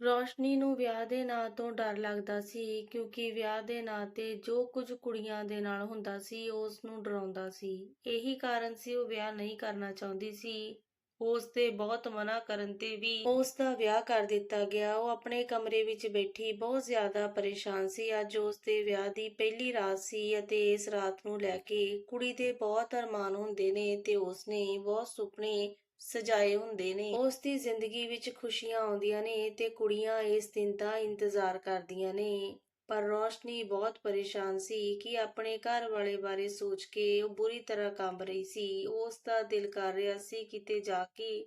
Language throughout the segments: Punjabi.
ਰੋਸ਼ਨੀ ਨੂੰ ਵਿਆਹ ਦੇ ਨਾਂ ਤੋਂ ਡਰ ਲੱਗਦਾ ਸੀ, ਕਿਉਂਕਿ ਵਿਆਹ ਦੇ ਨਾਂ ਤੇ ਜੋ ਕੁਝ ਕੁੜੀਆਂ ਦੇ ਨਾਲ ਹੁੰਦਾ ਸੀ, ਉਸ ਨੂੰ ਡਰਾਉਂਦਾ ਸੀ। ਇਹੀ ਕਾਰਨ ਸੀ ਉਹ ਵਿਆਹ ਨਹੀਂ ਕਰਨਾ ਚਾਹੁੰਦੀ ਸੀ। ਉਸ ਦੇ ਬਹੁਤ ਮਨਾ ਕਰਨ ਤੇ ਵੀ ਉਸ ਦਾ ਵਿਆਹ ਕਰ ਦਿੱਤਾ ਗਿਆ। ਉਹ ਆਪਣੇ ਕਮਰੇ ਵਿੱਚ ਬੈਠੀ ਬਹੁਤ ਜ਼ਿਆਦਾ ਪਰੇਸ਼ਾਨ ਸੀ। ਅੱਜ ਉਸ ਦੇ ਵਿਆਹ ਦੀ ਪਹਿਲੀ ਰਾਤ ਸੀ ਅਤੇ ਇਸ ਰਾਤ ਨੂੰ ਲੈ ਕੇ ਕੁੜੀ ਦੇ ਬਹੁਤ ਅਰਮਾਨ ਹੁੰਦੇ ਨੇ ਤੇ ਉਸ ਨੇ ਬਹੁਤ ਸੁਪਨੇ ਸਜਾਏ ਹੁੰਦੇ ਨੇ। ਉਸ ਦੀ ਜ਼ਿੰਦਗੀ ਵਿੱਚ ਖੁਸ਼ੀਆਂ ਆਉਂਦੀਆਂ ਨੇ ਤੇ ਕੁੜੀਆਂ ਇਸ ਦਿਨ ਦਾ ਇੰਤਜ਼ਾਰ ਕਰਦੀਆਂ ਨੇ। ਪਰ ਰੋਸ਼ਨੀ ਬਹੁਤ ਪਰੇਸ਼ਾਨ ਸੀ ਕਿ ਆਪਣੇ ਘਰ ਵਾਲੇ ਬਾਰੇ ਸੋਚ ਕੇ ਉਹ ਬੁਰੀ ਤਰ੍ਹਾਂ ਕੰਬ ਰਹੀ ਸੀ। ਉਸ ਦਾ ਦਿਲ ਕਰ ਰਿਹਾ ਸੀ ਕਿਤੇ ਜਾ ਕੇ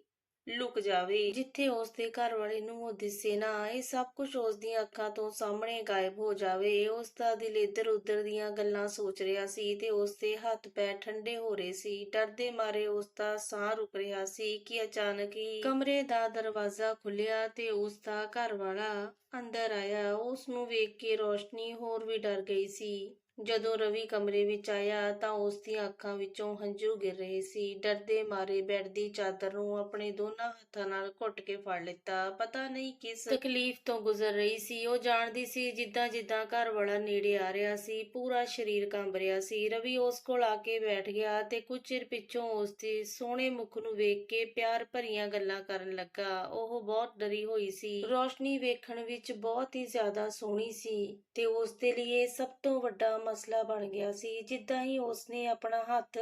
ਲੁਕ ਜਾਵੇ। ਜਿੱਥੇ ਉਸ ਦੇ ਘਰ ਵਾਲੇ ਨੂੰ ਉਹ ਦਿਸੇ ਨਾ ਇਹ ਸਭ ਕੁਝ ਉਸ ਦੀਆਂ ਅੱਖਾਂ ਤੋਂ ਸਾਹਮਣੇ ਗਾਇਬ ਹੋ ਜਾਵੇ। ਉਸ ਦਾ ਦਿਲ ਇੱਧਰ ਉੱਧਰ ਦੀਆਂ ਗੱਲਾਂ ਸੋਚ ਰਿਹਾ ਸੀ ਤੇ ਉਸ ਦੇ ਹੱਥ ਪੈਰ ਠੰਡੇ ਹੋ ਰਹੇ ਸੀ। ਡਰਦੇ ਮਾਰੇ ਉਸ ਦਾ ਸਾਹ ਰੁਕ ਰਿਹਾ ਸੀ ਕਿ ਅਚਾਨਕ ਹੀ ਕਮਰੇ ਦਾ ਦਰਵਾਜ਼ਾ ਖੁੱਲਿਆ ਤੇ ਉਸ ਦਾ ਘਰ ਵਾਲਾ ਅੰਦਰ ਆਇਆ। ਉਸ ਨੂੰ ਵੇਖ ਕੇ ਰੋਸ਼ਨੀ ਹੋਰ ਵੀ ਡਰ ਗਈ ਸੀ। ਜਦੋਂ ਰਵੀ ਕਮਰੇ ਵਿੱਚ ਆਇਆ ਤਾਂ ਉਸ ਦੀਆਂ ਅੱਖਾਂ ਵਿੱਚੋਂ ਹੰਝੂ ਗਿਰ ਰਹੇ ਸੀ। ਡਰਦੇ ਮਾਰੇ ਬੈੱਡ ਦੀ ਚਾਦਰ ਨੂੰ ਆਪਣੇ ਦੋਨਾਂ ਹੱਥਾਂ ਨਾਲ ਘੁੱਟ ਕੇ ਫੜ ਲਿੱਤਾ। ਪਤਾ ਨਹੀਂ ਕਿਸ ਤਕਲੀਫ ਤੋਂ ਗੁਜ਼ਰ ਰਹੀ ਸੀ। ਉਹ ਜਾਣਦੀ ਸੀ ਜਿੱਦਾਂ ਜਿੱਦਾਂ ਘਰ ਵਾਲਾ ਨੇੜੇ ਆ ਰਿਹਾ ਸੀ, ਪੂਰਾ ਸਰੀਰ ਕੰਬ ਰਿਹਾ ਸੀ। ਰਵੀ ਉਸ ਕੋਲ ਆ ਕੇ ਬੈਠ ਗਿਆ ਤੇ ਕੁਝ ਚਿਰ ਪਿੱਛੋਂ ਉਸ ਦੇ ਸੋਹਣੇ ਮੁਖ ਨੂੰ ਵੇਖ ਕੇ ਪਿਆਰ ਭਰੀਆਂ ਗੱਲਾਂ ਕਰਨ ਲੱਗਾ। ਉਹ ਬਹੁਤ ਡਰੀ ਹੋਈ ਸੀ। ਰੋਸ਼ਨੀ ਵੇਖਣ ਵਿੱਚ ਬਹੁਤ ਹੀ ਜ਼ਿਆਦਾ ਸੋਹਣੀ ਸੀ ਤੇ ਉਸ ਦੇ ਲਈ ਇਹ ਸਭ ਤੋਂ ਵੱਡਾ ਮਸਲਾ ਬਣ ਗਿਆ ਸੀ। ਜਿੱਦਾਂ ਹੀ ਉਸਨੇ ਆਪਣਾ ਹੱਥ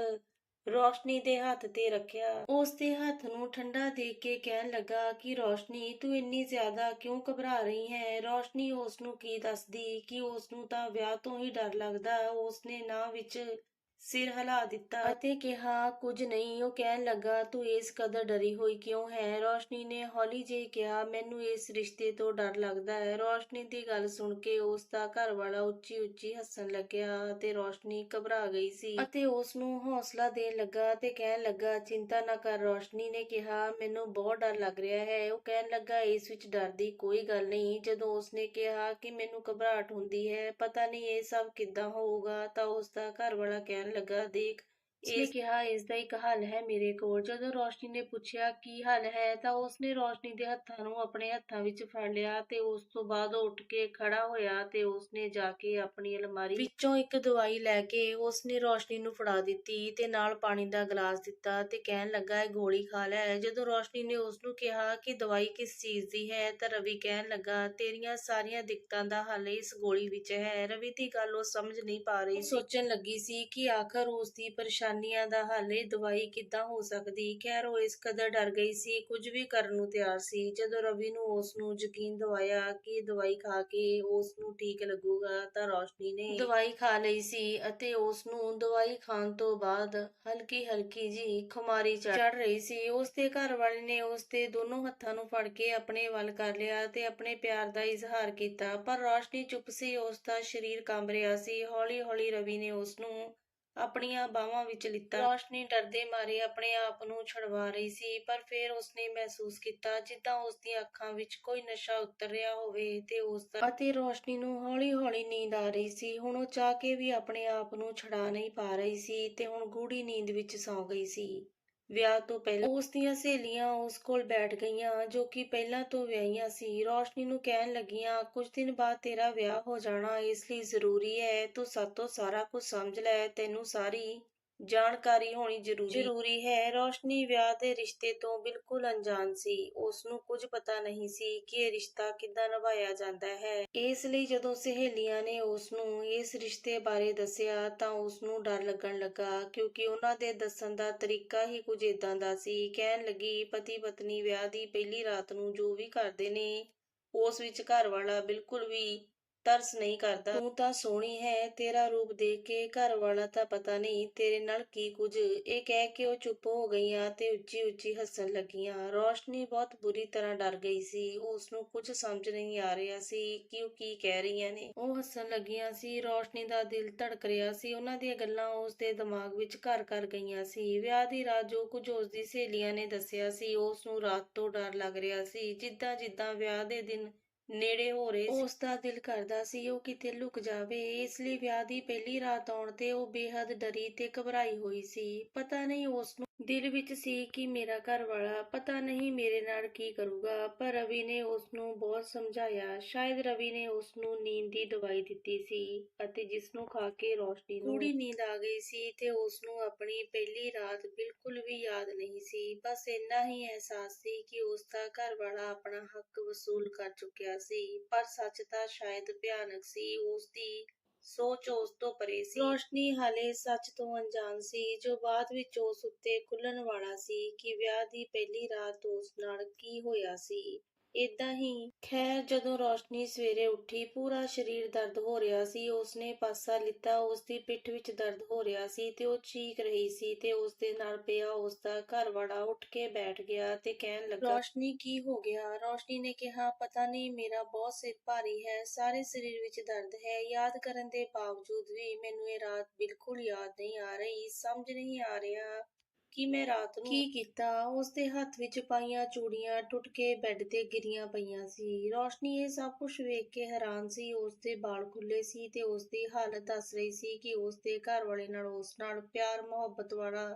ਰੋਸ਼ਨੀ ਦੇ ਹੱਥ ਤੇ ਰੱਖਿਆ ਉਸ ਦੇ ਹੱਥ ਨੂੰ ਠੰਡਾ ਦੇਖ ਕੇ ਕਹਿਣ ਲੱਗਾ ਕਿ, ਰੋਸ਼ਨੀ, ਤੂੰ ਇੰਨੀ ਜ਼ਿਆਦਾ ਕਿਉਂ ਘਬਰਾ ਰਹੀ ਹੈ? ਰੋਸ਼ਨੀ ਉਸ ਨੂੰ ਕੀ ਦੱਸਦੀ? ਕਿ ਉਸ ਨੂੰ ਤਾਂ ਵਿਆਹ ਤੋਂ ਹੀ ਡਰ ਲੱਗਦਾ? ਉਸਨੇ ਨਾ ਵਿੱਚ ਸਿਰ ਹਿਲਾ ਦਿੱਤਾ। ਅਤੇ ਕਿਹਾ ਕੁਝ ਨਹੀਂ। ਉਹ ਕਹਿਣ ਲੱਗਾ ਤੂੰ ਇਸ ਕਦਰ ਡਰੀ ਹੋਈ ਕਿਉਂ ਹੈ? ਰੋਸ਼ਨੀ ਨੇ ਹੌਲੀ ਜਿਹੀ ਕਿਹਾ ਮੈਨੂੰ ਇਸ ਰਿਸ਼ਤੇ ਤੋਂ ਡਰ ਲੱਗਦਾ ਹੈ। ਰੋਸ਼ਨੀ ਦੀ ਗੱਲ ਸੁਣ ਕੇ ਉਸ ਦਾ ਘਰ ਵਾਲਾ ਉੱਚੀ ਉੱਚੀ ਹੱਸਣ ਲੱਗਿਆ ਤੇ ਰੋਸ਼ਨੀ ਘਬਰਾ ਗਈ ਸੀ। ਅਤੇ ਉਸ ਨੂੰ ਹੌਸਲਾ ਦੇਣ ਲੱਗਾ ਤੇ ਕਹਿਣ ਲੱਗਾ ਚਿੰਤਾ ਨਾ ਕਰ ਰੋਸ਼ਨੀ ਨੇ ਕਿਹਾ ਮੈਨੂੰ ਬਹੁਤ ਡਰ ਲੱਗ ਰਿਹਾ ਹੈ। ਉਹ ਕਹਿਣ ਲੱਗਾ ਇਸ ਵਿੱਚ ਡਰ ਦੀ ਕੋਈ ਗੱਲ ਨਹੀਂ। ਜਦੋਂ ਉਸਨੇ ਕਿਹਾ ਕਿ ਮੈਨੂੰ ਘਬਰਾਹਟ ਹੁੰਦੀ ਹੈ ਪਤਾ ਨਹੀਂ ਇਹ ਸਭ ਕਿੱਦਾਂ ਹੋਊਗਾ? ਤਾਂ ਉਸ ਦਾ ਘਰ ਵਾਲਾ ਕਹਿਣ ਲੱਗਾ ਦੇਖ। ਇਹ ਕਿਹਾ ਇਸ ਦਾ ਇੱਕ ਹੱਲ ਹੈ ਮੇਰੇ ਕੋਲ। ਜਦੋਂ ਰੋਸ਼ਨੀ ਨੇ ਪੁੱਛਿਆ ਕੀ ਹੱਲ ਹੈ? ਤਾਂ ਉਸਨੇ ਰੋਸ਼ਨੀ ਦੇ ਹੱਥਾਂ ਨੂੰ ਆਪਣੇ ਹੱਥਾਂ ਵਿੱਚ ਫੜ ਲਿਆ ਤੇ ਉਸ ਤੋਂ ਬਾਅਦ ਉੱਠ ਕੇ ਖੜਾ ਹੋਇਆ ਤੇ ਉਸਨੇ ਜਾ ਕੇ ਆਪਣੀ ਅਲਮਾਰੀ ਵਿੱਚੋਂ ਇੱਕ ਦਵਾਈ ਲੈ ਕੇ ਉਸਨੇ ਰੋਸ਼ਨੀ ਨੂੰ ਫੜਾ ਦਿੱਤੀ ਤੇ ਨਾਲ ਪਾਣੀ ਦਾ ਗਲਾਸ ਦਿੱਤਾ ਤੇ ਕਹਿਣ ਲੱਗਾ ਇਹ ਗੋਲੀ ਖਾ ਲੈ। ਜਦੋਂ ਰੋਸ਼ਨੀ ਨੇ ਉਸ ਨੂੰ ਕਿਹਾ ਕਿ ਦਵਾਈ ਕਿਸ ਚੀਜ਼ ਦੀ ਹੈ ਤਾਂ ਰਵੀ ਕਹਿਣ ਲੱਗਾ ਤੇਰੀਆਂ ਸਾਰੀਆਂ ਦਿੱਕਤਾਂ ਦਾ ਹੱਲ ਇਸ ਗੋਲੀ ਵਿੱਚ ਹੈ। ਰਵੀ ਦੀ ਗੱਲ ਉਹ ਸਮਝ ਨਹੀਂ ਪਾ ਰਹੀ ਸੋਚਣ ਲੱਗੀ ਸੀ ਕਿ ਆਖਰ ਉਸ ਦੀ ਪਰੇਸ਼ਾਨੀਆਂ ਦਾ ਹੱਲ ਇਹ ਦਵਾਈ ਕਿੱਦਾਂ ਹੋ ਸਕਦੀ? ਖੈਰ, ਉਹ ਇਸ ਕਦਰ ਡਰ ਗਈ ਸੀ, ਕੁਝ ਵੀ ਕਰਨ ਨੂੰ ਤਿਆਰ ਸੀ। ਜਦੋਂ ਰਵੀ ਨੂੰ ਉਸ ਨੂੰ ਯਕੀਨ ਦਿਵਾਇਆ ਕਿ ਦਵਾਈ ਖਾ ਕੇ ਉਸ ਨੂੰ ਠੀਕ ਲੱਗੂਗਾ ਤਾਂ ਰੋਸ਼ਨੀ ਨੇ ਦਵਾਈ ਖਾ ਲਈ ਸੀ ਅਤੇ ਉਸ ਨੂੰ ਦਵਾਈ ਖਾਣ ਤੋਂ ਬਾਅਦ ਹਲਕੀ ਹਲਕੀ ਜੀ ਖੁਮਾਰੀ ਚੜ ਰਹੀ ਸੀ। ਉਸ ਦੇ ਘਰ ਵਾਲੇ ਨੇ ਉਸ ਦੇ ਦੋਨੋਂ ਹੱਥਾਂ ਨੂੰ ਫੜ ਕੇ ਆਪਣੇ ਵੱਲ ਕਰ ਲਿਆ ਤੇ ਆਪਣੇ ਪਿਆਰ ਦਾ ਇਜ਼ਹਾਰ ਕੀਤਾ। ਪਰ ਰੋਸ਼ਨੀ ਚੁੱਪ ਸੀ ਉਸ ਦਾ ਸਰੀਰ ਕੰਬ ਰਿਹਾ ਸੀ। ਹੌਲੀ ਹੌਲੀ ਰਵੀ ਨੇ ਉਸ ਨੂੰ ਆਪਣੀਆਂ ਬਾਹਾਂ ਵਿੱਚ ਲਿੱਤਾ। ਰੋਸ਼ਨੀ ਡਰਦੇ ਮਾਰੇ ਆਪਣੇ ਆਪ ਨੂੰ ਛੁਡਵਾ ਰਹੀ ਸੀ ਪਰ ਫਿਰ ਉਸਨੇ ਮਹਿਸੂਸ ਕੀਤਾ ਜਿੱਦਾਂ ਉਸਦੀਆਂ ਅੱਖਾਂ ਵਿੱਚ ਕੋਈ ਨਸ਼ਾ ਉਤਰ ਰਿਹਾ ਹੋਵੇ ਤੇ ਉਸ ਦਾ ਅਤੇ ਰੋਸ਼ਨੀ ਨੂੰ ਹੌਲੀ-ਹੌਲੀ ਨੀਂਦ ਆ ਰਹੀ ਸੀ। ਹੁਣ ਉਹ ਚਾਹ ਕੇ ਵੀ ਆਪਣੇ ਆਪ ਨੂੰ ਛੁਡਾ ਨਹੀਂ ਪਾ ਰਹੀ ਸੀ ਤੇ ਹੁਣ ਗੂੜੀ ਨੀਂਦ ਵਿੱਚ ਸੌਂ ਗਈ ਸੀ। ਵਿਆਹ ਤੋਂ ਪਹਿਲਾਂ ਉਸ ਦੀਆਂ ਸਹੇਲੀਆਂ ਉਸ ਕੋਲ ਬੈਠ ਗਈਆਂ, ਜੋ ਕਿ ਪਹਿਲਾਂ ਤੋਂ ਵਿਆਹੀਆਂ ਸੀ। ਰੋਸ਼ਨੀ ਨੂੰ ਕਹਿਣ ਲੱਗੀਆਂ, ਕੁਝ ਦਿਨ ਬਾਅਦ ਤੇਰਾ ਵਿਆਹ ਹੋ ਜਾਣਾ ਇਸ ਲਈ ਜ਼ਰੂਰੀ ਹੈ, ਤੂੰ ਸਾਤੋਂ ਸਾਰਾ ਕੁਝ ਸਮਝ ਲੈ, ਤੈਨੂੰ ਸਾਰੀ ਜਾਣਕਾਰੀ ਹੋਣੀ ਜ਼ਰੂਰੀ ਹੈ। ਰੋਸ਼ਨੀ ਵਿਆਹ ਦੇ ਰਿਸ਼ਤੇ ਤੋਂ ਬਿਲਕੁਲ ਅਣਜਾਣ ਸੀ। ਉਸ ਨੂੰ ਕੁਝ ਪਤਾ ਨਹੀਂ ਸੀ ਕਿ ਇਹ ਰਿਸ਼ਤਾ ਕਿੱਦਾਂ ਨਿਭਾਇਆ ਜਾਂਦਾ ਹੈ। ਇਸ ਲਈ ਜਦੋਂ ਸਹੇਲੀਆਂ ਨੇ ਉਸ ਨੂੰ ਇਸ ਰਿਸ਼ਤੇ ਬਾਰੇ ਦੱਸਿਆ ਤਾਂ ਉਸ ਨੂੰ ਡਰ ਲੱਗਣ ਲੱਗਾ, ਕਿਉਂਕਿ ਉਹਨਾਂ ਦੇ ਦੱਸਣ ਦਾ ਤਰੀਕਾ ਹੀ ਕੁਝ ਇਦਾਂ ਦਾ ਸੀ। ਕਹਿਣ ਲੱਗੀ, ਪਤੀ ਪਤਨੀ ਵਿਆਹ ਦੀ ਪਹਿਲੀ ਰਾਤ ਨੂੰ ਜੋ ਵੀ ਕਰਦੇ ਨੇ, ਉਸ ਵਿੱਚ ਘਰ ਵਾਲਾ ਬਿਲਕੁਲ ਵੀ ਤਰਸ ਨਹੀਂ ਕਰਦਾ। ਤੂੰ ਤਾਂ ਸੋਹਣੀ ਹੈ, ਤੇਰਾ ਰੂਪ ਦੇਖ ਕੇ ਘਰ ਵਾਲਾ ਤਾਂ ਪਤਾ ਨਹੀਂ ਤੇਰੇ ਨਾਲ ਕੀ ਕੁਝ। ਇਹ ਕਹਿ ਕੇ ਉਹ ਚੁੱਪ ਹੋ ਗਈਆਂ ਤੇ ਉੱਚੀ ਉੱਚੀ ਹੱਸਣ ਲੱਗੀਆਂ। ਰੋਸ਼ਨੀ ਬਹੁਤ ਬੁਰੀ ਤਰ੍ਹਾਂ ਡਰ ਗਈ ਸੀ। ਉਸ ਨੂੰ ਕੁਝ ਸਮਝ ਨਹੀਂ ਆ ਰਿਹਾ ਸੀ ਕਿ ਉਹ ਕੀ ਕਹਿ ਰਹੀਆਂ ਨੇ। ਉਹ ਹੱਸਣ ਲੱਗੀਆਂ ਸੀ। ਰੋਸ਼ਨੀ ਦਾ ਦਿਲ ਧੜਕ ਰਿਹਾ ਸੀ। ਉਹਨਾਂ ਦੀਆਂ ਗੱਲਾਂ ਉਸ ਦੇ ਦਿਮਾਗ ਵਿੱਚ ਘਰ ਕਰ ਗਈਆਂ ਸੀ। ਵਿਆਹ ਦੀ ਰਾਤ ਜੋ ਕੁਝ ਉਸ ਦੀ ਸਹੇਲੀਆਂ ਨੇ ਦੱਸਿਆ ਸੀ ਉਸ ਨੂੰ ਰਾਤ ਤੋਂ ਡਰ ਲੱਗ ਰਿਹਾ ਸੀ। ਜਿੱਦਾਂ ਜਿੱਦਾਂ ਵਿਆਹ ਦੇ ਦਿਨ ਨੇੜੇ ਹੋ ਰਹੇ ਉਸ ਦਾ ਦਿਲ ਕਰਦਾ ਸੀ ਉਹ ਕਿਤੇ ਲੁਕ ਜਾਵੇ, ਇਸ ਲਈ ਵਿਆਹ ਦੀ ਪਹਿਲੀ ਰਾਤ ਆਉਣ ਤੇ ਉਹ ਬੇਹੱਦ ਡਰੀ ਤੇ ਘਬਰਾਈ ਹੋਈ ਸੀ। ਪਤਾ ਨਹੀਂ ਉਸ ਨੂੰ ਦਿਲ ਵਿੱਚ ਸੀ ਕਿ ਮੇਰਾ ਘਰ ਵਾਲਾ ਪਤਾ ਨਹੀਂ ਮੇਰੇ ਨਾਲ ਕੀ ਕਰੂਗਾ, ਪਰ ਰਵੀ ਨੇ ਉਸ ਨੂੰ ਬਹੁਤ ਸਮਝਾਇਆ। ਸ਼ਾਇਦ ਰਵੀ ਨੇ ਉਸ ਨੂੰ ਨੀਂਦ ਦੀ ਦਵਾਈ ਦਿੱਤੀ ਸੀ ਅਤੇ ਜਿਸ ਨੂੰ ਖਾ ਕੇ ਰੋਸ਼ਨੀ ਨੂੰ ਗੂੜੀ ਨੀਂਦ ਆ ਗਈ ਸੀ ਤੇ ਉਸ ਨੂੰ ਆਪਣੀ ਪਹਿਲੀ ਰਾਤ ਬਿਲਕੁਲ ਵੀ ਯਾਦ ਨਹੀਂ ਸੀ। ਬਸ ਇੰਨਾ ਹੀ ਅਹਿਸਾਸ ਸੀ ਕਿ ਉਸ ਦਾ ਘਰ ਵਾਲਾ ਆਪਣਾ ਹੱਕ ਵਸੂਲ ਕਰ ਚੁੱਕਿਆ ਸੀ, ਪਰ ਸੱਚ ਤਾਂ ਸ਼ਾਇਦ ਭਿਆਨਕ ਸੀ। ਉਸ ਦੀ ਸੋਚ ਉਸ ਤੋਂ ਪਰੇ ਸੀ। ਰੋਸ਼ਨੀ ਹਾਲੇ ਸੱਚ ਤੋਂ ਅਣਜਾਣ ਸੀ, ਜੋ ਬਾਅਦ ਵਿੱਚ ਉਸ ਉੱਤੇ ਖੁੱਲਣ ਵਾਲਾ ਸੀ ਕਿ ਵਿਆਹ ਦੀ ਪਹਿਲੀ ਰਾਤ ਉਸ ਨਾਲ ਕੀ ਹੋਇਆ ਸੀ। ਏਦਾਂ ਹੀ, ਖੈਰ ਜਦੋਂ ਰੋਸ਼ਨੀ ਸਵੇਰੇ ਉੱਠੀ, ਪੂਰਾ ਸਰੀਰ ਦਰਦ ਹੋ ਰਿਹਾ ਸੀ। ਉਸਨੇ ਪਾਸਾ ਲਿੱਤਾ ਉਸ ਦੀ ਪਿੱਠ ਵਿੱਚ ਦਰਦ ਹੋ ਰਿਹਾ ਸੀ ਤੇ ਉਹ ਚੀਕ ਰਹੀ ਸੀ ਤੇ ਉਸ ਦੇ ਨਾਲ ਪਿਆ ਉਸ ਦਾ ਘਰ ਵਾਲਾ ਉੱਠ ਕੇ ਬੈਠ ਗਿਆ ਤੇ ਕਹਿਣ ਲੱਗਾ, ਰੋਸ਼ਨੀ ਕੀ ਹੋ ਗਿਆ? ਰੋਸ਼ਨੀ ਨੇ ਕਿਹਾ, ਪਤਾ ਨਹੀਂ, ਮੇਰਾ ਬਹੁਤ ਸਿਰ ਭਾਰੀ ਹੈ, ਸਾਰੇ ਸਰੀਰ ਵਿੱਚ ਦਰਦ ਹੈ। ਯਾਦ ਕਰਨ ਦੇ ਬਾਵਜੂਦ ਵੀ ਮੈਨੂੰ ਇਹ ਰਾਤ ਬਿਲਕੁਲ ਯਾਦ ਨਹੀਂ ਆ ਰਹੀ, ਸਮਝ ਨਹੀਂ ਆ ਰਿਹਾ। ਕਿ ਮੈਂ ਰਾਤ ਨੂੰ ਕੀ ਕੀਤਾ? ਉਸ ਦੇ ਹੱਥ ਵਿੱਚ ਪਾਈਆਂ ਚੂੜੀਆਂ ਟੁੱਟ ਕੇ ਬੈੱਡ ਤੇ ਗਿਰੀਆਂ ਪਈਆਂ ਸੀ। ਰੋਸ਼ਨੀ ਇਹ ਸਭ ਕੁਝ ਵੇਖ ਕੇ ਹੈਰਾਨ ਸੀ। ਉਸ ਦੇ ਵਾਲ ਖੁੱਲੇ ਸੀ ਤੇ ਉਸ ਦੀ ਹਾਲਤ ਦੱਸ ਰਹੀ ਸੀ ਕਿ ਉਸ ਦੇ ਘਰ ਵਾਲੇ ਨਾਲ ਉਸ ਨਾਲ ਪਿਆਰ ਮੁਹੱਬਤ ਵਾਲਾ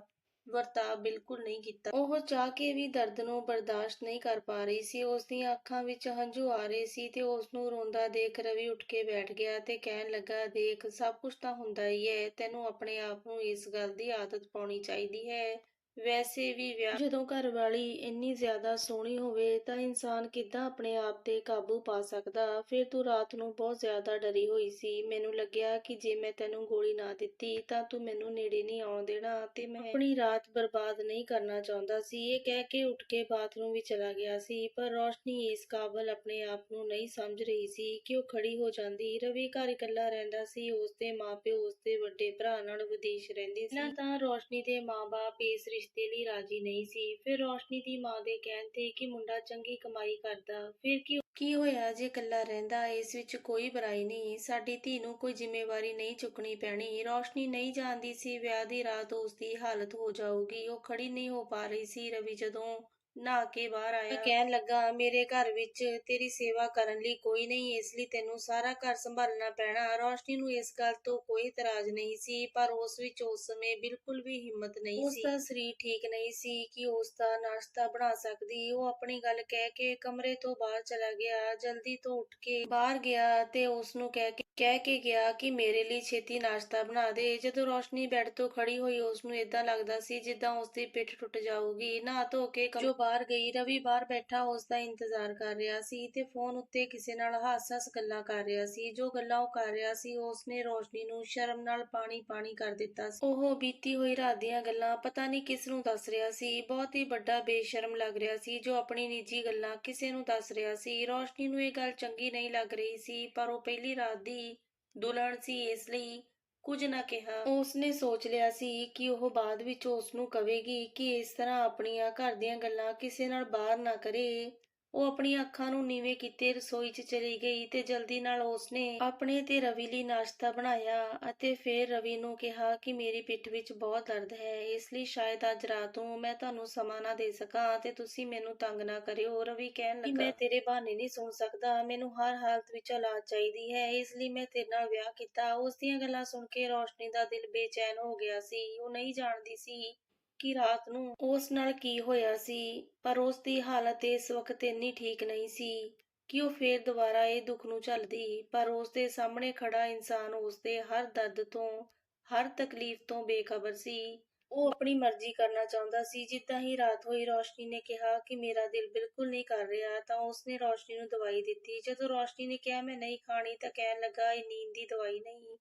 ਵਰਤਾਅ ਬਿਲਕੁਲ ਨਹੀਂ ਕੀਤਾ। ਉਹ ਚਾਹ ਕੇ ਵੀ ਦਰਦ ਨੂੰ ਬਰਦਾਸ਼ਤ ਨਹੀਂ ਕਰ ਪਾ ਰਹੀ ਸੀ। ਉਸ ਦੀਆਂ ਅੱਖਾਂ ਵਿੱਚ ਹੰਝੂ ਆ ਰਹੇ ਸੀ ਤੇ ਉਸ ਨੂੰ ਰੋਂਦਾ ਦੇਖ ਰਵੀ ਉੱਠ ਕੇ ਬੈਠ ਗਿਆ ਤੇ ਕਹਿਣ ਲੱਗਾ, ਦੇਖ, ਸਭ ਕੁਝ ਤਾਂ ਹੁੰਦਾ ਹੀ ਹੈ। ਤੈਨੂੰ ਆਪਣੇ ਆਪ ਨੂੰ ਇਸ ਗੱਲ ਦੀ ਆਦਤ ਪਾਉਣੀ ਚਾਹੀਦੀ ਹੈ। ਵੈਸੇ ਵੀ ਵਿਆਹ ਜਦੋਂ ਘਰ ਵਾਲੀ ਇੰਨੀ ਜ਼ਿਆਦਾ ਸੋਹਣੀ ਹੋਵੇ ਤਾਂ ਇਨਸਾਨ ਕਿੱਦਾਂ ਆਪਣੇ ਆਪ ਤੇ ਕਾਬੂ ਪਾ ਸਕਦਾ? ਫਿਰ ਤੂੰ ਰਾਤ ਨੂੰ ਬਹੁਤ ਜ਼ਿਆਦਾ ਡਰੀ ਹੋਈ ਸੀ। ਮੈਨੂੰ ਲੱਗਿਆ ਕਿ ਜੇ ਮੈਂ ਤੈਨੂੰ ਗੋਲੀ ਨਾ ਦਿੱਤੀ ਤਾਂ ਤੂੰ ਮੈਨੂੰ ਨੇੜੇ ਨਹੀਂ ਆਉਣ ਦੇਣਾ ਤੇ ਮੈਂ ਆਪਣੀ ਰਾਤ ਬਰਬਾਦ ਨਹੀਂ ਕਰਨਾ ਚਾਹੁੰਦਾ ਸੀ। ਇਹ ਕਹਿ ਕੇ ਉੱਠ ਕੇ ਬਾਥਰੂਮ ਵੀ ਚਲਾ ਗਿਆ ਸੀ, ਪਰ ਰੋਸ਼ਨੀ ਇਸ ਕਾਬਲ ਆਪਣੇ ਆਪ ਨੂੰ ਨਹੀਂ ਸਮਝ ਰਹੀ ਸੀ ਕਿ ਉਹ ਖੜੀ ਹੋ ਜਾਂਦੀ। ਰਵੀ ਘਰ ਇਕੱਲਾ ਰਹਿੰਦਾ ਸੀ, ਉਸਦੇ ਮਾਪਿਓ ਉਸਦੇ ਵੱਡੇ ਭਰਾ ਨਾਲ ਵਿਦੇਸ਼ ਰਹਿੰਦੇ ਸੀ। ਨਾ ਤਾਂ ਰੋਸ਼ਨੀ ਦੇ ਮਾਪੇ ਇਸ ਰਿਸ਼ਤੇ ਲਈ ਰਾਜੀ ਨਹੀਂ ਸੀ। ਫਿਰ ਰੋਸ਼ਨੀ ਦੀ ਮਾਂ ਦੇ ਕਹਿਣ ਤੇ ਕਿ ਮੁੰਡਾ ਚੰਗੀ ਕਮਾਈ ਕਰਦਾ, ਫਿਰ ਕੀ ਕੀ ਹੋਇਆ ਜੇ ਇਕੱਲਾ ਰਹਿੰਦਾ? ਇਸ ਵਿੱਚ ਕੋਈ ਬੁਰਾਈ ਨਹੀਂ। ਸਾਡੀ ਧੀ ਨੂੰ ਕੋਈ ਜ਼ਿੰਮੇਵਾਰੀ ਨਹੀਂ ਚੁੱਕਣੀ ਪੈਣੀ। ਰੋਸ਼ਨੀ ਨਹੀਂ ਜਾਣਦੀ ਸੀ ਵਿਆਹ ਦੀ ਰਾਤ ਉਸ ਦੀ ਹਾਲਤ ਹੋ ਜਾਊਗੀ। ਉਹ ਖੜੀ ਨਹੀਂ ਹੋ ਪਾ ਰਹੀ ਸੀ ਰਵੀ ਜਦੋਂ ਨਹਾ ਕੇ ਬਾਹਰ ਆਇਆ। ਕਹਿਣ ਲੱਗਾ ਮੇਰੇ ਘਰ ਵਿੱਚ ਤੇਰੀ ਸੇਵਾ ਕਰਨ ਲਈ ਕੋਈ ਨਹੀਂ ਇਸ ਲਈ ਤੈਨੂੰ ਸਾਰਾ ਘਰ ਸੰਭਾਲਣਾ ਪੈਣਾ। ਰੋਸ਼ਨੀ ਨੂੰ ਇਸ ਗੱਲ ਤੋਂ ਕੋਈ ਇਤਰਾਜ਼ ਨਹੀਂ ਸੀ ਪਰ ਉਸ ਵਿੱਚ ਉਸ ਸਮੇਂ ਬਿਲਕੁਲ ਵੀ ਹਿੰਮਤ ਨਹੀਂ ਸੀ। ਉਸ ਦਾ ਸਰੀਰ ਠੀਕ ਨਹੀਂ ਸੀ ਕਿ ਉਸ ਦਾ ਨਾਸ਼ਤਾ ਬਣਾ ਸਕਦੀ। ਉਹ ਆਪਣੀ ਗੱਲ ਕਹਿ ਕੇ ਕਮਰੇ ਤੋਂ ਬਾਹਰ ਚਲਾ ਗਿਆ। ਜਲਦੀ ਤੋਂ ਉੱਠ ਕੇ ਬਾਹਰ ਗਿਆ ਤੇ ਉਸ ਨੂੰ ਕਹਿ ਕੇ ਕਹਿ ਕੇ ਗਿਆ ਕਿ ਮੇਰੇ ਲਈ ਛੇਤੀ ਨਾਸ਼ਤਾ ਬਣਾ ਦੇ। ਜਦੋਂ ਰੋਸ਼ਨੀ ਬੈੱਡ ਤੋਂ ਖੜੀ ਹੋਈ ਉਸ ਨੂੰ ਇਦਾਂ ਲੱਗਦਾ ਸੀ ਜਿੱਦਾਂ ਉਸ ਦੀ ਪਿੱਠ ਟੁੱਟ ਜਾਊਗੀ। ਨਹਾ ਧੋ ਕੇ ਜੋ ਬਾਹਰ ਗਈ, ਰਵੀ ਬਾਹਰ ਬੈਠਾ ਉਸ ਦਾ ਇੰਤਜ਼ਾਰ ਕਰ ਰਿਹਾ ਸੀ ਤੇ ਫੋਨ ਉੱਤੇ ਕਿਸੇ ਨਾਲ ਹਾਸ-ਹਾਸ ਗੱਲਾਂ ਕਰ ਰਿਹਾ ਸੀ। ਜੋ ਗੱਲਾਂ ਉਹ ਕਰ ਰਿਹਾ ਸੀ ਉਸ ਨੇ ਰੋਸ਼ਨੀ ਨੂੰ ਸ਼ਰਮ ਨਾਲ ਪਾਣੀ ਪਾਣੀ ਕਰ ਦਿੱਤਾ ਸੀ। ਉਹ ਬੀਤੀ ਹੋਈ ਰਾਤ ਦੀਆਂ ਗੱਲਾਂ ਪਤਾ ਨਹੀਂ ਕਿਸ ਨੂੰ ਦੱਸ ਰਿਹਾ ਸੀ। ਬਹੁਤ ਹੀ ਵੱਡਾ ਬੇਸ਼ਰਮ ਲੱਗ ਰਿਹਾ ਸੀ, ਜੋ ਆਪਣੀ ਨਿੱਜੀ ਗੱਲਾਂ ਕਿਸੇ ਨੂੰ ਦੱਸ ਰਿਹਾ ਸੀ। ਰੋਸ਼ਨੀ ਨੂੰ ਇਹ ਗੱਲ ਚੰਗੀ ਨਹੀਂ ਲੱਗ ਰਹੀ ਸੀ, ਪਰ ਉਹ ਪਹਿਲੀ ਰਾਤ ਦੀ ਦੁਲਹਨ ਸੀ, ਇਸ ਲਈ ਕੁਝ ਨਾ ਕਿਹਾ। ਉਸਨੇ ਸੋਚ ਲਿਆ ਸੀ ਕਿ ਉਹ ਬਾਅਦ ਵਿੱਚ ਉਸ ਨੂੰ ਕਵੇਗੀ ਕਿ ਇਸ ਤਰ੍ਹਾਂ ਆਪਣੀਆਂ ਘਰ ਦੀਆਂ ਗੱਲਾਂ ਕਿਸੇ ਨਾਲ ਬਾਹਰ ਨਾ ਕਰੇ। ਉਹ ਆਪਣੀਆਂ ਅੱਖਾਂ ਨੂੰ ਨੀਵੇਂ ਕੀਤੇ ਰਸੋਈ 'ਚ ਚਲੀ ਗਈ ਤੇ ਜਲਦੀ ਨਾਲ ਉਸਨੇ ਆਪਣੇ ਤੇ ਰਵੀ ਲਈ ਨਾਸ਼ਤਾ ਬਣਾਇਆ ਅਤੇ ਫਿਰ ਰਵੀ ਨੂੰ ਕਿਹਾ ਕਿ ਮੇਰੀ ਪਿੱਠ ਵਿੱਚ ਬਹੁਤ ਦਰਦ ਹੈ ਇਸ ਲਈ ਸ਼ਾਇਦ ਅੱਜ ਰਾਤ ਨੂੰ ਮੈਂ ਤੁਹਾਨੂੰ ਸਮਾਂ ਨਾ ਦੇ ਸਕਾਂ ਤੇ ਤੁਸੀਂ ਮੈਨੂੰ ਤੰਗ ਨਾ ਕਰਿਓ। ਰਵੀ ਕਹਿਣ ਲੱਗਾ ਮੈਂ ਤੇਰੇ ਬਹਾਨੇ ਨਹੀਂ ਸੁਣ ਸਕਦਾ ਮੈਨੂੰ ਹਰ ਹਾਲਤ ਵਿੱਚ ਔਲਾਦ ਚਾਹੀਦੀ ਹੈ ਇਸ ਲਈ ਮੈਂ ਤੇਰੇ ਨਾਲ ਵਿਆਹ ਕੀਤਾ। ਉਸ ਦੀਆਂ ਗੱਲਾਂ ਸੁਣ ਕੇ ਰੋਸ਼ਨੀ ਦਾ ਦਿਲ ਬੇਚੈਨ ਹੋ ਗਿਆ ਸੀ ਉਹ ਨਹੀਂ ਜਾਣਦੀ ਸੀ ਕਿ ਰਾਤ ਨੂੰ ਉਸ ਨਾਲ ਕੀ ਹੋਇਆ ਸੀ, ਪਰ ਉਸ ਦੀ ਹਾਲਤ ਇਸ ਵਕਤ ਇੰਨੀ ਠੀਕ ਨਹੀਂ ਸੀ ਕਿ ਉਹ ਫੇਰ ਦੁਬਾਰਾ ਇਹ ਦੁੱਖ ਨੂੰ ਝੱਲਦੀ, ਪਰ ਉਸ ਦੇ ਸਾਹਮਣੇ ਖੜਾ ਇਨਸਾਨ ਉਸ ਦੇ ਹਰ ਦਰਦ ਤੋਂ, ਹਰ ਤਕਲੀਫ ਤੋਂ ਬੇਖਬਰ ਸੀ। ਉਹ ਆਪਣੀ ਮਰਜ਼ੀ ਕਰਨਾ ਚਾਹੁੰਦਾ ਸੀ, ਜਿੱਦਾਂ ਹੀ ਰਾਤ ਹੋਈ ਰੋਸ਼ਨੀ ਨੇ ਕਿਹਾ ਕਿ ਮੇਰਾ ਦਿਲ ਬਿਲਕੁਲ ਨਹੀਂ ਕਰ ਰਿਹਾ, ਤਾਂ ਉਸਨੇ ਰੋਸ਼ਨੀ ਨੂੰ ਦਵਾਈ ਦਿੱਤੀ। ਜਦੋਂ ਰੋਸ਼ਨੀ ਨੇ ਕਿਹਾ, ਮੈਂ ਨਹੀਂ ਖਾਣੀ ਤਾਂ ਕਹਿਣ ਲੱਗਾ, ਇਹ ਨੀਂਦ ਦੀ ਦਵਾਈ ਨਹੀਂ।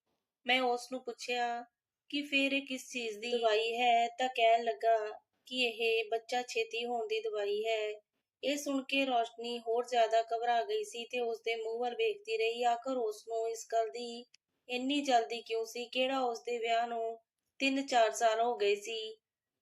ਮੈਂ ਉਸ ਨੂੰ ਪੁੱਛਿਆ ਕਿ ਫਿਰ ਇਹ ਕਿਸ ਚੀਜ਼ ਦੀ ਦਵਾਈ ਹੈ? ਤਾਂ ਕਹਿਣ ਲੱਗਾ ਕਿ ਇਹ ਬੱਚਾ ਛੇਤੀ ਹੋਣ ਦੀ ਦਵਾਈ ਹੈ। ਇਹ ਸੁਣ ਕੇ ਰੋਸ਼ਨੀ ਹੋਰ ਜ਼ਿਆਦਾ ਘਬਰਾ ਗਈ ਸੀ ਤੇ ਉਸ ਦੇ ਮੂੰਹ ਵੱਲ ਵੇਖਦੀ ਰਹੀ। ਆਖਰ ਉਸ ਨੂੰ ਇਸ ਗੱਲ ਦੀ ਇੰਨੀ ਜਲਦੀ ਕਿਉਂ ਸੀ? ਕਿਹੜਾ ਉਸ ਦੇ ਵਿਆਹ ਨੂੰ 3-4 ਸਾਲ ਹੋ ਗਏ ਸੀ?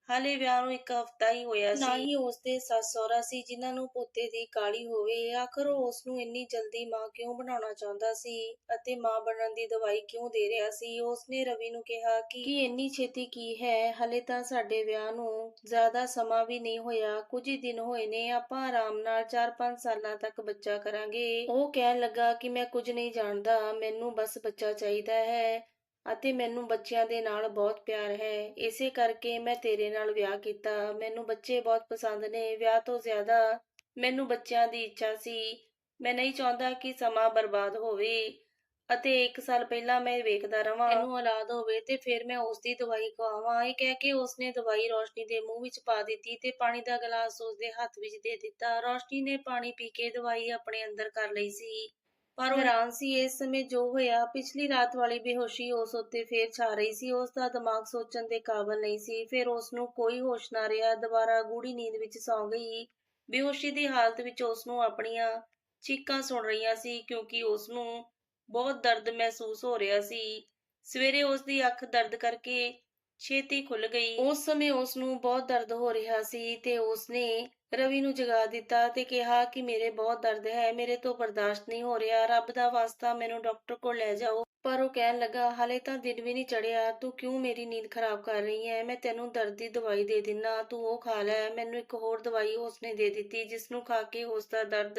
ਹਾਲੇ ਵਿਆਹ ਨੂੰ ਇੱਕ ਹਫ਼ਤਾ ਹੀ ਹੋਇਆ ਸੀ। ਨਾ ਹੀ ਉਸ ਦੇ ਸੱਸ ਸਹੁਰਾ ਸੀ ਜਿਨ੍ਹਾਂ ਨੂੰ ਪੋਤੇ ਦੀ ਕਾਲੀ ਹੋਵੇ। ਆਖਰ ਉਸ ਨੂੰ ਇੰਨੀ ਜਲਦੀ ਮਾਂ ਕਿਉਂ ਬਣਾਉਣਾ ਚਾਹੁੰਦਾ ਸੀ ਅਤੇ ਮਾਂ ਬਣਨ ਦੀ ਦਵਾਈ ਕਿਉਂ ਦੇ ਰਿਹਾ ਸੀ? ਉਸ ਨੇ ਰਵੀ ਨੂੰ ਕਿਹਾ ਕਿ ਕਿ ਇੰਨੀ ਛੇਤੀ ਕੀ ਹੈ? ਹਲੇ ਤਾਂ ਸਾਡੇ ਵਿਆਹ ਨੂੰ ਜ਼ਿਆਦਾ ਸਮਾਂ ਵੀ ਨਹੀਂ ਹੋਇਆ। ਕੁਝ ਹੀ ਦਿਨ ਹੋਏ ਨੇ ਆਪਾਂ ਆਰਾਮ ਨਾਲ 4-5 ਸਾਲਾਂ ਤੱਕ ਬੱਚਾ ਕਰਾਂਗੇ। ਉਹ ਕਹਿਣ ਲੱਗਾ ਕਿ ਮੈਂ ਕੁਝ ਨਹੀਂ ਜਾਣਦਾ ਮੈਨੂੰ ਬਸ ਬੱਚਾ ਚਾਹੀਦਾ ਹੈ। ਅਤੇ ਮੈਨੂੰ ਬੱਚਿਆਂ ਦੇ ਨਾਲ ਬਹੁਤ ਪਿਆਰ ਹੈ। ਇਸੇ ਕਰਕੇ ਮੈਂ ਤੇਰੇ ਨਾਲ ਵਿਆਹ ਕੀਤਾ। ਮੈਨੂੰ ਬੱਚੇ ਬਹੁਤ ਪਸੰਦ ਨੇ। ਵਿਆਹ ਤੋਂ ਜ਼ਿਆਦਾ ਮੈਨੂੰ ਬੱਚਿਆਂ ਦੀ ਇੱਛਾ ਸੀ। ਮੈਂ ਨਹੀਂ ਚਾਹੁੰਦਾ ਕਿ ਸਮਾਂ ਬਰਬਾਦ ਹੋਵੇ ਅਤੇ 1 ਸਾਲ ਪਹਿਲਾਂ ਮੈਂ ਵੇਖਦਾ ਰਵਾਂ। ਇਹਨੂੰ ਔਲਾਦ ਹੋਵੇ ਤੇ ਫਿਰ ਮੈਂ ਉਸ ਦੀ ਦਵਾਈ ਖਵਾਵਾਂ। ਇਹ ਕਹਿ ਕੇ ਉਸਨੇ ਦਵਾਈ ਰੋਸ਼ਨੀ ਦੇ ਮੂੰਹ ਵਿੱਚ ਪਾ ਦਿੱਤੀ ਤੇ ਪਾਣੀ ਦਾ ਗਲਾਸ ਉਸਦੇ ਹੱਥ ਵਿੱਚ ਦੇ ਦਿੱਤਾ। ਰੋਸ਼ਨੀ ਨੇ ਪਾਣੀ ਪੀ ਕੇ ਦਵਾਈ ਆਪਣੇ ਅੰਦਰ ਕਰ ਲਈ ਸੀ। ਪਰ ਹੈਰਾਨ ਸੀ। ਇਸ ਸਮੇਂ ਜੋ ਹੋਇਆ, ਪਿਛਲੀ ਰਾਤ ਵਾਲੀ ਬੇਹੋਸ਼ੀ ਉਸ ਉੱਤੇ ਫੇਰ ਛਾ ਰਹੀ ਸੀ। ਉਸ ਦਾ ਦਿਮਾਗ ਸੋਚਣ ਦੇ ਕਾਬਲ ਨਹੀਂ ਸੀ। ਫਿਰ ਉਸ ਨੂੰ ਕੋਈ ਹੋਸ਼ ਨਾ ਰਿਹਾ। ਦੁਬਾਰਾ ਗੂੜੀ ਨੀਂਦ ਵਿੱਚ ਸੌਂ ਗਈ। ਬੇਹੋਸ਼ੀ ਦੀ ਹਾਲਤ ਵਿੱਚ ਉਸ ਨੂੰ ਆਪਣੀਆਂ ਚੀਕਾਂ ਸੁਣ ਰਹੀਆਂ ਸੀ, ਕਿਉਂਕਿ ਉਸ ਨੂੰ ਬਹੁਤ ਦਰਦ ਮਹਿਸੂਸ ਹੋ ਰਿਹਾ ਸੀ। ਸਵੇਰੇ ਉਸ ਦੀ ਅੱਖ ਦਰਦ ਕਰਕੇ ਛੇਤੀ ਖੁੱਲ ਗਈ। ਉਸ ਸਮੇਂ ਉਸ ਨੂੰ ਬਹੁਤ ਦਰਦ ਹੋ ਰਿਹਾ ਸੀ ਤੇ ਉਸ ਨੇ ਰਵੀ ਨੂੰ ਜਗਾ ਦਿੱਤਾ ਤੇ ਕਿਹਾ ਕਿ ਮੇਰੇ ਬਹੁਤ ਦਰਦ ਹੈ, ਮੇਰੇ ਤੋਂ ਬਰਦਾਸ਼ਤ ਨਹੀਂ ਹੋ ਰਿਹਾ, ਰੱਬ ਦਾ ਵਾਸਤਾ ਮੈਨੂੰ ਡਾਕਟਰ ਕੋਲ ਲੈ ਜਾਓ। ਪਰ ਉਹ ਕਹਿਣ ਲੱਗਾ, ਹਾਲੇ ਤਾਂ ਦਿਨ ਵੀ ਨਹੀਂ ਚੜਿਆ ਤੂੰ ਕਿਉਂ ਮੇਰੀ ਨੀਂਦ ਖਰਾਬ ਕਰ ਰਹੀ ਹੈ? ਮੈਂ ਤੈਨੂੰ ਦਰਦ ਦੀ ਦਵਾਈ ਦੇ ਦਿੰਨਾ ਤੂੰ ਉਹ ਖਾ ਲੈ। ਮੈਨੂੰ ਇੱਕ ਹੋਰ ਦਵਾਈ ਉਸਨੇ ਦੇ ਦਿੱਤੀ ਜਿਸ ਨੂੰ ਖਾ ਕੇ ਉਸ ਦਾ ਦਰਦ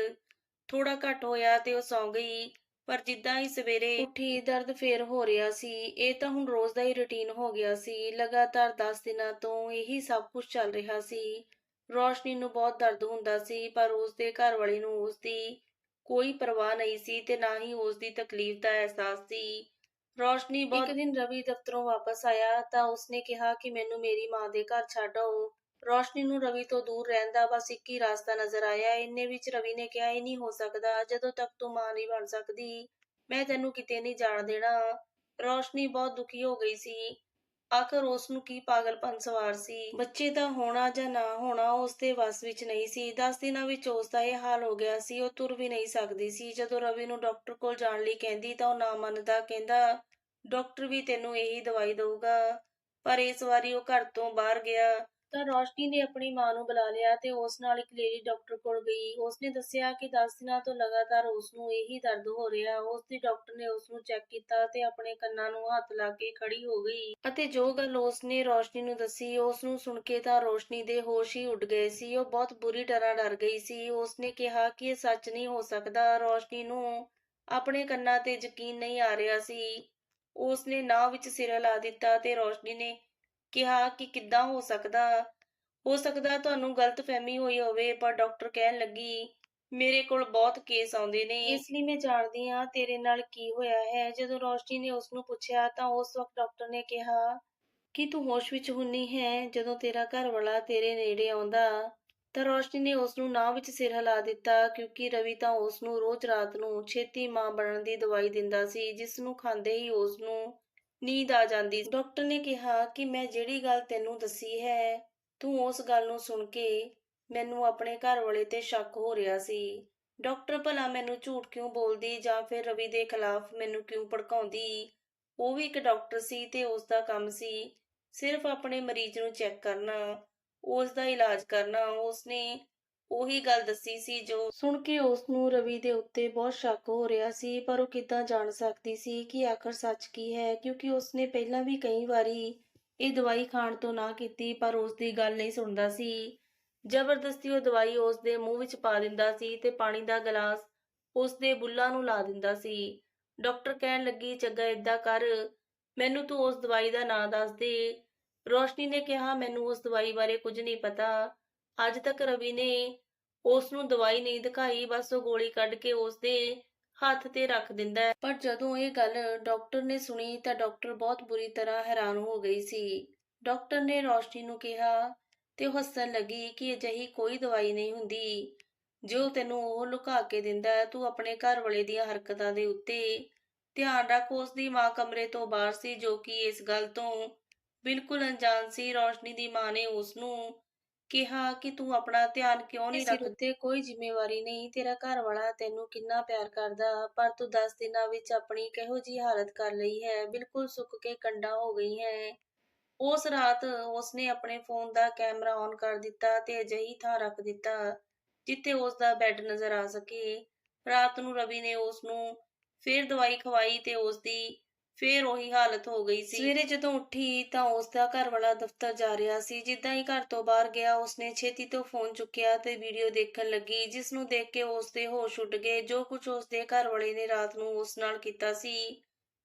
ਥੋੜਾ ਘੱਟ ਹੋਇਆ ਤੇ ਉਹ ਸੌਂ ਗਈ। ਪਰ ਜਿੱਦਾਂ ਹੀ ਸਵੇਰੇ ਉੱਠੀ ਦਰਦ ਫੇਰ ਹੋ ਰਿਹਾ ਸੀ ਇਹ ਤਾਂ ਹੁਣ ਰੋਜ਼ ਦਾ ਹੀ ਰੁਟੀਨ ਹੋ ਗਿਆ ਸੀ ਲਗਾਤਾਰ 10 ਦਿਨਾਂ ਤੋਂ ਇਹੀ ਸਭ ਕੁਝ ਚੱਲ ਰਿਹਾ ਸੀ। ਰੋਸ਼ਨੀ ਨੂੰ ਬਹੁਤ ਦਰਦ ਹੁੰਦਾ ਸੀ ਪਰ ਉਸ ਦੇ ਘਰ ਵਾਲੀ ਨੂੰ ਉਸ ਦੀ ਕੋਈ ਪਰਵਾਹ ਨਹੀਂ ਸੀ ਤੇ ਨਾ ਹੀ ਉਸ ਦੀ ਤਕਲੀਫ ਦਾ ਅਹਿਸਾਸ ਸੀ। ਰੋਸ਼ਨੀ ਬਹੁਤ ਇੱਕ ਦਿਨ ਰਵੀ ਦਫ਼ਤਰੋਂ ਵਾਪਸ ਆਇਆ ਤਾਂ ਉਸਨੇ ਕਿਹਾ ਕਿ ਮੈਨੂੰ ਮੇਰੀ ਮਾਂ ਦੇ ਘਰ ਛੱਡ ਆਓ। ਰੋਸ਼ਨੀ ਨੂੰ ਰਵੀ ਤੋਂ ਦੂਰ ਰਹਿਣ ਦਾ ਬਸ ਇੱਕ ਹੀ ਰਾਸਤਾ ਨਜ਼ਰ ਆਇਆ। ਇੰਨੇ ਵਿੱਚ ਰਵੀ ਨੇ ਕਿਹਾ, ਇਹ ਨਹੀਂ ਹੋ ਸਕਦਾ, ਜਦੋਂ ਤੱਕ ਤੂੰ ਮਾਂ ਨਹੀਂ ਬਣ ਸਕਦੀ, ਮੈਂ ਤੈਨੂੰ ਕਿਤੇ ਨਹੀਂ ਜਾਣ ਦੇਣਾ। ਰੋਸ਼ਨੀ ਬਹੁਤ ਦੁਖੀ ਹੋ ਗਈ ਸੀ। ਆਖਰ ਉਸ ਨੂੰ ਕੀ ਪਾਗਲਪਨ ਸਵਾਰ ਸੀ? ਬੱਚੇ ਦਾ ਹੋਣਾ ਜਾਂ ਨਾ ਹੋਣਾ ਉਸ ਦੇ ਵੱਸ ਵਿੱਚ ਨਹੀਂ ਸੀ। 10 ਦਿਨਾਂ ਵਿੱਚ ਉਸ ਦਾ ਇਹ ਹਾਲ ਹੋ ਗਿਆ ਸੀ। ਉਹ ਤੁਰ ਵੀ ਨਹੀਂ ਸਕਦੀ ਸੀ। ਜਦੋਂ ਰਵੀ ਨੂੰ ਡਾਕਟਰ ਕੋਲ ਜਾਣ ਲਈ ਕਹਿੰਦੀ, ਤਾਂ ਉਹ ਨਾ ਮੰਨਦਾ, ਕਹਿੰਦਾ, ਡਾਕਟਰ ਵੀ ਤੈਨੂੰ ਇਹੀ ਦਵਾਈ ਦਊਗਾ। ਪਰ ਇਸ ਵਾਰੀ ਉਹ ਘਰ ਤੋਂ ਬਾਹਰ ਗਿਆ। ਤਾਂ ਰੋਸ਼ਨੀ ਨੇ ਆਪਣੀ ਮਾਂ ਨੂੰ ਬੁਲਾ ਲਿਆ ਤੇ ਉਸ ਨਾਲ ਇੱਕ ਲੇਡੀ ਡਾਕਟਰ ਕੋਲ ਗਈ। ਉਸਨੇ ਦੱਸਿਆ ਕਿ 10 ਦਿਨਾਂ ਤੋਂ ਲਗਾਤਾਰ ਉਸ ਨੂੰ ਇਹੀ ਦਰਦ ਹੋ ਰਿਹਾ। ਉਸ ਦੀ ਡਾਕਟਰ ਨੇ ਉਸ ਨੂੰ ਚੈੱਕ ਕੀਤਾ ਤੇ ਆਪਣੇ ਕੰਨਾਂ ਨੂੰ ਹੱਥ ਲਾ ਕੇ ਖੜੀ ਹੋ ਗਈ। ਅਤੇ ਜੋ ਗੱਲ ਉਸਨੇ ਰੋਸ਼ਨੀ ਨੂੰ ਦੱਸੀ ਉਸ ਨੂੰ ਸੁਣ ਕੇ ਤਾਂ ਰੋਸ਼ਨੀ ਦੇ ਹੋਸ਼ ਹੀ ਉੱਡ ਗਏ ਸੀ। ਉਹ ਬਹੁਤ ਬੁਰੀ ਤਰ੍ਹਾਂ ਡਰ ਗਈ ਸੀ। ਉਸਨੇ ਕਿਹਾ ਕਿ ਇਹ ਸੱਚ ਨਹੀਂ ਹੋ ਸਕਦਾ। ਰੋਸ਼ਨੀ ਨੂੰ ਆਪਣੇ ਕੰਨਾਂ ਤੇ ਯਕੀਨ ਨਹੀਂ ਆ ਰਿਹਾ ਸੀ। ਉਸਨੇ ਨਾ ਵਿੱਚ ਸਿਰ ਲਾ ਦਿੱਤਾ ਤੇ ਰੋਸ਼ਨੀ ਨੇ ਕਿਹਾ ਕਿ ਕਿੱਦਾਂ ਹੋ ਸਕਦਾ? ਹੋ ਸਕਦਾ ਤੁਹਾਨੂੰ ਗਲਤਫਹਿਮੀ ਹੋਈ ਹੋਵੇ, ਪਰ ਡਾਕਟਰ ਕਹਿਣ ਲੱਗੀ, ਮੇਰੇ ਕੋਲ ਬਹੁਤ ਕੇਸ ਆਉਂਦੇ ਨੇ। ਇਸ ਲਈ ਮੈਂ ਜਾਣਦੀ ਹਾਂ ਤੇਰੇ ਨਾਲ ਕੀ ਹੋਇਆ ਹੈ। ਜਦੋਂ ਰੋਸ਼ਨੀ ਨੇ ਉਸ ਨੂੰ ਪੁੱਛਿਆ, ਤਾਂ ਉਸ ਵਕਤ ਡਾਕਟਰ ਨੇ ਕਿਹਾ, ਕਿ ਤੂੰ ਹੋਸ਼ ਵਿੱਚ ਹੁੰਨੀ ਹੈ? ਜਦੋਂ ਤੇਰਾ ਘਰ ਵਾਲਾ ਤੇਰੇ ਨੇੜੇ ਆਉਂਦਾ, ਤਾਂ ਰੋਸ਼ਨੀ ਨੇ ਉਸ ਨੂੰ ਨਾਹ ਵਿੱਚ ਸਿਰ ਹਿਲਾ ਦਿੱਤਾ, ਕਿਉਂਕਿ ਰਵੀ ਤਾਂ ਉਸ ਨੂੰ ਰੋਜ਼ ਰਾਤ ਨੂੰ ਛੇਤੀ ਮਾਂ ਬਣਨ ਦੀ ਦਵਾਈ ਦਿੰਦਾ ਸੀ, ਜਿਸ ਨੂੰ ਖਾਂਦੇ ਹੀ ਉਸ ਨੂੰ ਨੀਂਦ ਆ ਜਾਂਦੀ। ਡਾਕਟਰ ਨੇ ਕਿਹਾ ਕਿ ਮੈਂ ਜਿਹੜੀ ਗੱਲ ਤੈਨੂੰ ਦੱਸੀ ਹੈ, ਤੂੰ ਉਸ ਗੱਲ ਨੂੰ ਸੁਣ ਕੇ ਮੈਨੂੰ ਆਪਣੇ ਘਰ ਵਾਲੇ ਤੇ ਸ਼ੱਕ ਹੋ ਰਿਹਾ ਸੀ। ਡਾਕਟਰ ਭਲਾ ਮੈਨੂੰ ਝੂਠ ਕਿਉਂ ਬੋਲਦੀ ਜਾਂ ਫਿਰ ਰਵੀ ਦੇ ਖਿਲਾਫ ਮੈਨੂੰ ਕਿਉਂ ਭੜਕਾਉਂਦੀ? ਉਹ ਵੀ ਇੱਕ ਡਾਕਟਰ ਸੀ ਤੇ ਉਸ ਦਾ ਕੰਮ ਸੀ ਸਿਰਫ ਆਪਣੇ ਮਰੀਜ਼ ਨੂੰ ਚੈੱਕ ਕਰਨਾ, ਉਸ ਦਾ ਇਲਾਜ ਕਰਨਾ, ਉਸਨੇ ਉਹੀ ਗੱਲ ਦੱਸੀ ਸੀ ਜੋ ਸੁਣ ਕੇ ਉਸ ਨੂੰ ਰਵੀ ਦੇ ਉੱਤੇ ਬਹੁਤ ਸ਼ੱਕ ਹੋ ਰਿਹਾ ਸੀ, ਪਰ ਉਹ ਕਿੱਦਾਂ ਜਾਣ ਸਕਦੀ ਸੀ ਕਿ ਆਖਰ ਸੱਚ ਕੀ ਹੈ, ਕਿਉਂਕਿ ਉਸਨੇ ਪਹਿਲਾਂ ਵੀ ਕਈ ਵਾਰੀ ਇਹ ਦਵਾਈ ਖਾਣ ਤੋਂ ਨਾ ਕੀਤੀ, ਪਰ ਉਸ ਦੀ ਗੱਲ ਨਹੀਂ ਸੁਣਦਾ ਸੀ। ਜ਼ਬਰਦਸਤੀ ਉਹ ਦਵਾਈ ਉਸ ਦੇ ਮੂੰਹ ਵਿੱਚ ਪਾ ਦਿੰਦਾ ਸੀ ਤੇ ਪਾਣੀ ਦਾ ਗਲਾਸ ਉਸ ਦੇ ਬੁੱਲਾਂ ਨੂੰ ਲਾ ਦਿੰਦਾ ਸੀ। ਡਾਕਟਰ ਕਹਿਣ ਲੱਗੀ, ਚੱਗਾ, ਏਦਾਂ ਕਰ, ਮੈਨੂੰ ਤੂੰ ਉਸ ਦਵਾਈ ਦਾ ਨਾਂ ਦੱਸ ਦੇ। ਰੋਸ਼ਨੀ ਨੇ ਕਿਹਾ, ਮੈਨੂੰ ਉਸ ਦਵਾਈ ਬਾਰੇ ਕੁਝ ਨਹੀਂ ਪਤਾ। ਅੱਜ ਤੱਕ ਰਵੀ ਨੇ ਉਸ ਨੂੰ ਦਵਾਈ ਨਹੀਂ ਦਿਖਾਈ, ਬਸ ਉਹ ਗੋਲੀ ਕੱਢ ਕੇ ਉਸ ਦੇ ਹੱਥ ਤੇ ਰੱਖ ਦਿੰਦਾ ਹੈ। ਪਰ ਜਦੋਂ ਇਹ ਗੱਲ ਡਾਕਟਰ ਨੇ ਸੁਣੀ ਤਾਂ ਡਾਕਟਰ ਬਹੁਤ ਬੁਰੀ ਤਰ੍ਹਾਂ ਹੈਰਾਨ ਹੋ ਗਈ ਸੀ। ਡਾਕਟਰ ਨੇ ਰੋਸ਼ਨੀ ਨੂੰ ਕਿਹਾ ਤੇ ਉਹ ਹੱਸਣ ਲੱਗੀ ਕਿ ਅਜਿਹੀ ਕੋਈ ਦਵਾਈ ਨਹੀਂ ਹੁੰਦੀ, ਜੋ ਤੈਨੂੰ ਉਹ ਲੁਕਾ ਕੇ ਦਿੰਦਾ ਹੈ। ਤੂੰ ਆਪਣੇ ਘਰ ਵਾਲੇ ਦੀਆਂ ਹਰਕਤਾਂ ਦੇ ਉੱਤੇ ਧਿਆਨ ਰੱਖ। ਉਸ ਦੀ ਮਾਂ ਕਮਰੇ ਤੋਂ ਬਾਹਰ ਸੀ, ਜੋ ਕਿ ਇਸ ਗੱਲ ਤੋਂ ਬਿਲਕੁਲ ਅਣਜਾਣ ਸੀ। ਰੋਸ਼ਨੀ ਦੀ ਮਾਂ ਨੇ ਉਸ ਨੂੰ ਕਿਹਾ ਕਿ ਤੂੰ ਆਪਣਾ ਧਿਆਨ ਕਿਉਂ ਨਹੀਂ ਰੱਖਦੀ ਉੱਤੇ ਕੋਈ ਜ਼ਿੰਮੇਵਾਰੀ ਨਹੀਂ ਤੇਰਾ ਘਰ ਵਾਲਾ ਤੈਨੂੰ ਕਿੰਨਾ ਪਿਆਰ ਕਰਦਾ ਪਰ ਤੂੰ 10 ਦਿਨਾਂ ਵਿੱਚ ਆਪਣੀ ਕਿਹੋ ਜੀ ਹਾਲਤ ਕਰ ਲਈ ਹੈ ਬਿਲਕੁਲ ਸੁੱਕ ਕੇ ਕੰਡਾ ਹੋ ਗਈ ਹੈ। ਉਸ ਰਾਤ ਉਸਨੇ ਆਪਣੇ ਫੋਨ ਦਾ ਕੈਮਰਾ ਔਨ ਕਰ ਦਿੱਤਾ ਤੇ ਅਜਿਹੀ ਥਾਂ ਰੱਖ ਦਿੱਤਾ ਜਿੱਥੇ ਉਸ ਦਾ ਬੈੱਡ ਨਜ਼ਰ ਆ ਸਕੇ। ਰਾਤ ਨੂੰ ਰਵੀ ਨੇ ਉਸ ਨੂੰ ਫੇਰ ਦਵਾਈ ਖਵਾਈ ਤੇ ਉਸ ਦੀ ਫੇਰ ਉਹੀ ਹਾਲਤ ਹੋ ਗਈ ਸੀ। ਸਵੇਰੇ ਜਦੋਂ ਉੱਠੀ ਤਾਂ ਉਸ ਦਾ ਘਰ ਵਾਲਾ ਦਫ਼ਤਰ ਜਾ ਰਿਹਾ ਸੀ। ਜਿੱਦਾਂ ਹੀ ਘਰ ਤੋਂ ਬਾਹਰ ਗਿਆ, ਉਸਨੇ ਛੇਤੀ ਤੋਂ ਫੋਨ ਚੁੱਕਿਆ ਤੇ ਵੀਡੀਓ ਦੇਖਣ ਲੱਗੀ ਜਿਸ ਨੂੰ ਦੇਖ ਕੇ ਉਸ ਦੇ ਹੋਸ਼ ਉੱਡ ਗਏ। ਜੋ ਕੁਝ ਉਸ ਦੇ ਘਰ ਵਾਲੇ ਨੇ ਰਾਤ ਨੂੰ ਉਸ ਨਾਲ ਕੀਤਾ ਸੀ,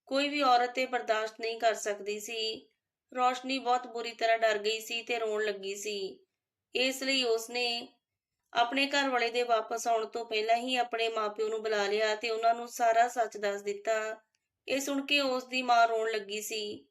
ਕੋਈ ਵੀ ਔਰਤ ਇਹ ਬਰਦਾਸ਼ਤ ਨਹੀਂ ਕਰ ਸਕਦੀ ਸੀ। ਰੋਸ਼ਨੀ ਬਹੁਤ ਬੁਰੀ ਤਰ੍ਹਾਂ ਡਰ ਗਈ ਸੀ ਤੇ ਰੋਣ ਲੱਗੀ ਸੀ। ਇਸ ਲਈ ਉਸਨੇ ਆਪਣੇ ਘਰ ਵਾਲੇ ਦੇ ਵਾਪਸ ਆਉਣ ਤੋਂ ਪਹਿਲਾਂ ਹੀ ਆਪਣੇ ਮਾਪਿਓ ਨੂੰ ਬੁਲਾ ਲਿਆ ਤੇ ਉਹਨਾਂ ਨੂੰ ਸਾਰਾ ਸੱਚ ਦੱਸ ਦਿੱਤਾ। ਇਹ ਸੁਣ ਕੇ ਉਸ ਦੀ ਮਾਂ ਰੋਣ ਲੱਗੀ ਸੀ।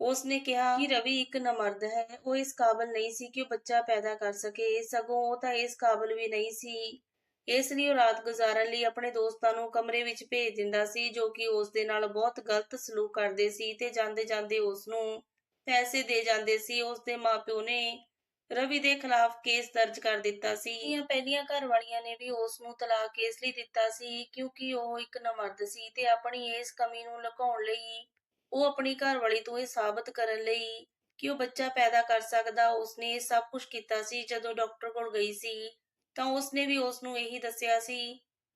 ਉਸਨੇ ਕਿਹਾ ਕਿ ਰਵੀ ਇੱਕ ਨਮਰਦ ਹੈ, ਉਹ ਇਸ ਕਾਬਲ ਨਹੀਂ ਸੀ ਕਿ ਉਹ ਬੱਚਾ ਪੈਦਾ ਕਰ ਸਕੇ। ਸਗੋਂ ਉਹ ਤਾਂ ਇਸ ਕਾਬਲ ਵੀ ਨਹੀਂ ਸੀ। ਇਸ ਲਈ ਉਹ ਰਾਤ ਗੁਜ਼ਾਰਨ ਲਈ ਆਪਣੇ ਦੋਸਤਾਂ ਨੂੰ ਕਮਰੇ ਵਿੱਚ ਭੇਜ ਦਿੰਦਾ ਸੀ, ਜੋ ਕਿ ਉਸ ਦੇ ਨਾਲ ਬਹੁਤ ਗਲਤ ਸਲੂਕ ਕਰਦੇ ਸੀ ਤੇ ਜਾਂਦੇ ਜਾਂਦੇ ਉਸ ਨੂੰ ਪੈਸੇ ਦੇ ਜਾਂਦੇ ਸੀ। ਉਸ ਦੇ ਮਾਪਿਓ ਨੇ ਰਵੀ ਦੇ ਖਿਲਾਫ ਕੇਸ ਦਰਜ ਕਰ ਦਿੱਤਾ ਸੀ। ਇਹ ਪਹਿਲੀਆਂ ਘਰ ਵਾਲੀਆਂ ਨੇ ਵੀ ਉਸ ਨੂੰ ਤਲਾਕ ਇਸ ਲਈ ਦਿੱਤਾ ਸੀ ਕਿਉਂਕਿ ਉਹ ਇੱਕ ਨਮਰਦ ਸੀ ਤੇ ਆਪਣੀ ਇਸ ਕਮੀ ਨੂੰ ਲੁਕਾਉਣ ਲਈ ਉਹ ਆਪਣੀ ਘਰਵਾਲੀ ਤੋਂ ਇਹ ਸਾਬਤ ਕਰਨ ਲਈ ਕਿ ਉਹ ਬੱਚਾ ਪੈਦਾ ਕਰ ਸਕਦਾ, ਉਸਨੇ ਇਹ ਸਭ ਕੁਝ ਕੀਤਾ ਸੀ। ਜਦੋਂ ਡਾਕਟਰ ਕੋਲ ਗਈ ਸੀ ਤਾਂ ਉਸਨੇ ਵੀ ਉਸ ਨੂੰ ਇਹੀ ਦੱਸਿਆ ਸੀ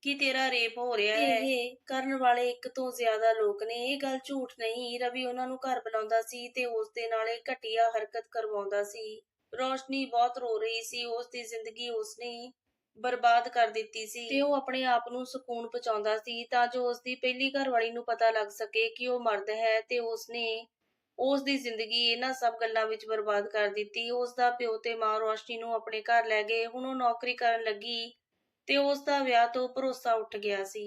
ਕਿ ਤੇਰਾ ਰੇਪ ਹੋ ਰਿਹਾ ਹੈ। ਇਹ ਕਰਨ ਵਾਲੇ ਇੱਕ ਤੋਂ ਜ਼ਿਆਦਾ ਲੋਕ ਨੇ। ਇਹ ਗੱਲ ਝੂਠ ਨਹੀਂ। ਰਵੀ ਉਹਨਾਂ ਨੂੰ ਘਰ ਬੁਲਾਉਂਦਾ ਸੀ ਤੇ ਉਸ ਦੇ ਨਾਲ ਇਹ ਘਟੀਆ ਹਰਕਤ ਕਰਵਾਉਂਦਾ ਸੀ। ਰੋਸ਼ਨੀ ਬਹੁਤ ਰੋ ਰਹੀ ਸੀ ਉਸ ਦੀ ਜ਼ਿੰਦਗੀ ਉਸਨੇ ਬਰਬਾਦ ਕਰ ਦਿੱਤੀ ਸੀ। ਤੇ ਉਹ ਆਪਣੇ ਆਪ ਨੂੰ ਸਕੂਨ ਪਹੁੰਚਾਉਂਦਾ ਸੀ ਤਾਂ ਜੋ ਉਸ ਦੀ ਪਹਿਲੀ ਘਰਵਾਲੀ ਨੂੰ ਪਤਾ ਲੱਗ ਸਕੇ ਕਿ ਉਹ ਮਰਦ ਹੈ ਤੇ ਉਸਨੇ ਉਸ ਦੀ ਜ਼ਿੰਦਗੀ ਇਹਨਾਂ ਸਭ ਗੱਲਾਂ ਵਿੱਚ ਬਰਬਾਦ ਕਰ ਦਿੱਤੀ। ਉਸ ਦਾ ਪਿਓ ਤੇ ਮਾਂ ਰੋਸ਼ਨੀ ਨੂੰ ਆਪਣੇ ਘਰ ਲੈ ਗਏ। ਹੁਣ ਉਹ ਨੌਕਰੀ ਕਰਨ ਲੱਗੀ ਤੇ ਉਸ ਦਾ ਵਿਆਹ ਤੋਂ ਭਰੋਸਾ ਉੱਠ ਗਿਆ ਸੀ।